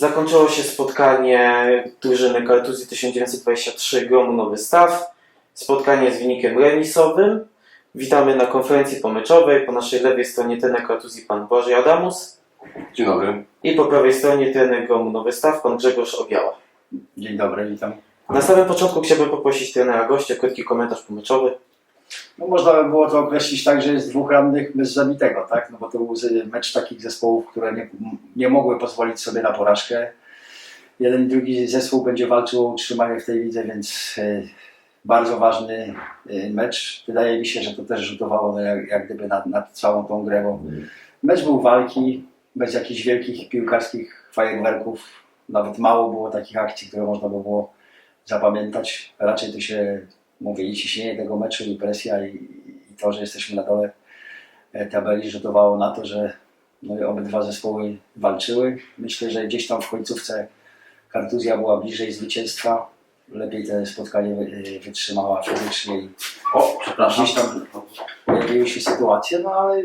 Zakończyło się spotkanie drużyny Kartuzji 1923 Gromu Nowy Staw. Spotkanie z wynikiem remisowym. Witamy na konferencji pomyczowej. Po naszej lewej stronie trener Kartuzji pan Boży Adamus Dzień dobry. i po prawej stronie trener Gromu Nowy Staw pan Grzegorz Obiała. Dzień dobry, witam. Na samym początku chciałbym poprosić trenera gościa o krótki komentarz pomyczowy. No można by było to określić tak, że jest dwóch rannych bez zabitego, tak? No bo to był mecz takich zespołów, które nie, nie mogły pozwolić sobie na porażkę. Jeden i drugi zespół będzie walczył o utrzymanie w tej lidze, więc e, bardzo ważny e, mecz. Wydaje mi się, że to też rzutowało no, jak, jak gdyby na, na całą tą grę, bo mecz był walki, bez jakichś wielkich piłkarskich fajerwerków. Nawet mało było takich akcji, które można by było zapamiętać. Raczej to się mówię, i ciśnienie tego meczu, i presja, i, i to, że jesteśmy na dole e, tabeli, rzutowało na to, że no, obydwa zespoły walczyły. Myślę, że gdzieś tam w końcówce Kartuzja była bliżej zwycięstwa. Lepiej te spotkanie wy- wytrzymała fizycznie i O, przepraszam. gdzieś tam pojawiły się sytuacje, no ale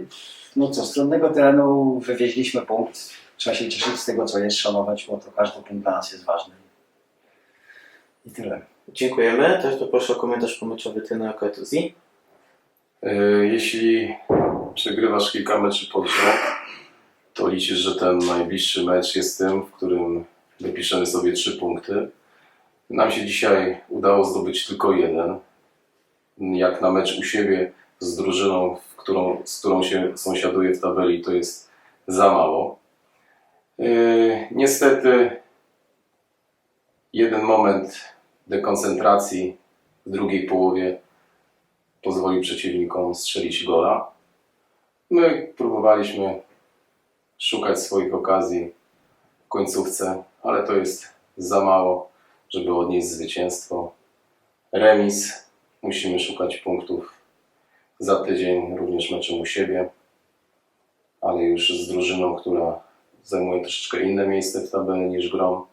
no co, z trudnego terenu wywieźliśmy punkt. Trzeba się cieszyć z tego, co jest, szanować, bo to każdy punkt dla nas jest ważny. I tyle. Dziękujemy. Też poproszę o komentarz pomyczowy trenera Kartuzji. E, Jeśli przegrywasz kilka meczy pod rząd, to liczysz, że ten najbliższy mecz jest tym, w którym wypiszemy sobie trzy punkty. Nam się dzisiaj udało zdobyć tylko jeden. Jak na mecz u siebie z drużyną, którą, z którą się sąsiaduje w tabeli, to jest za mało. E, Niestety jeden moment dekoncentracji w drugiej połowie pozwolił przeciwnikom strzelić gola. My próbowaliśmy szukać swoich okazji w końcówce, ale to jest za mało, żeby odnieść zwycięstwo. Remis, musimy szukać punktów za tydzień, również meczem u siebie, ale już z drużyną, która zajmuje troszeczkę inne miejsce w tabeli niż Grom.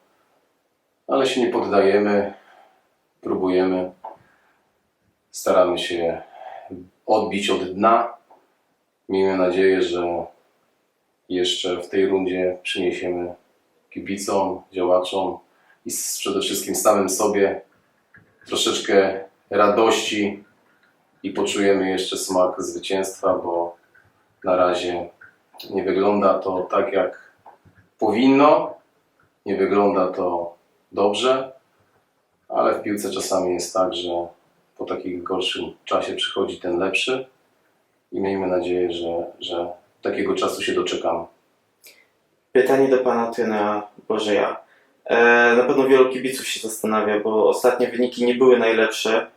Ale się nie poddajemy, próbujemy. Staramy się odbić od dna. Miejmy nadzieję, że jeszcze w tej rundzie przyniesiemy kibicom, działaczom i przede wszystkim samym sobie troszeczkę radości i poczujemy jeszcze smak zwycięstwa, bo na razie nie wygląda to tak jak powinno, nie wygląda to dobrze, ale w piłce czasami jest tak, że po takim gorszym czasie przychodzi ten lepszy i miejmy nadzieję, że, że takiego czasu się doczekamy. Pytanie do pana trenera Bożeja. E, na pewno wielu kibiców się zastanawia, bo ostatnie wyniki nie były najlepsze.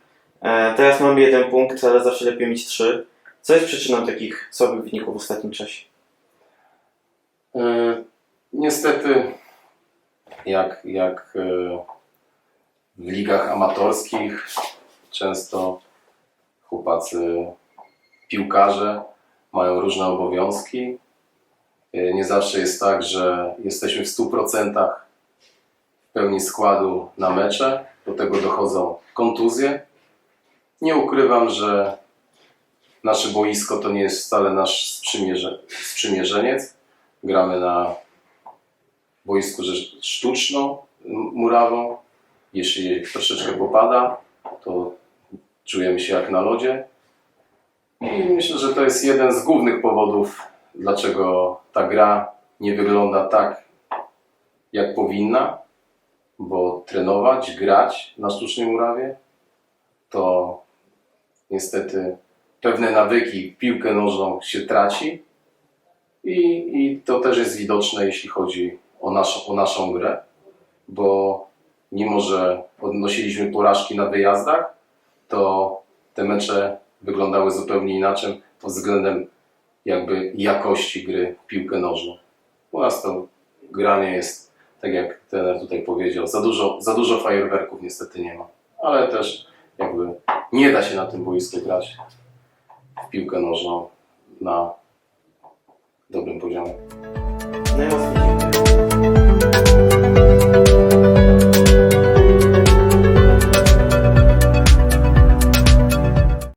E, teraz mamy jeden punkt, ale zawsze lepiej mieć trzy. Co jest przyczyną takich słabych wyników w ostatnim czasie? E, niestety, jak, jak e, w ligach amatorskich, często chłopacy, piłkarze mają różne obowiązki. E, Nie zawsze jest tak, że jesteśmy w 100% w pełni składu na mecze. Do tego dochodzą kontuzje. Nie ukrywam, że nasze boisko to nie jest wcale nasz sprzymierze, sprzymierzeniec. Gramy na boisku sztuczną, murawą. Jeśli troszeczkę popada, to czujemy się jak na lodzie. I myślę, że to jest jeden z głównych powodów, dlaczego ta gra nie wygląda tak, jak powinna. Bo trenować, grać na sztucznej murawie, to niestety pewne nawyki piłkę nożną się traci. I, I to też jest widoczne, jeśli chodzi o naszą, o naszą grę, bo mimo, że odnosiliśmy porażki na wyjazdach, to te mecze wyglądały zupełnie inaczej pod względem jakby jakości gry w piłkę nożną. U nas to granie jest, tak jak trener tutaj powiedział, za dużo, za dużo fajerwerków niestety nie ma, ale też jakby nie da się na tym boisku grać w piłkę nożną na dobrym poziomie.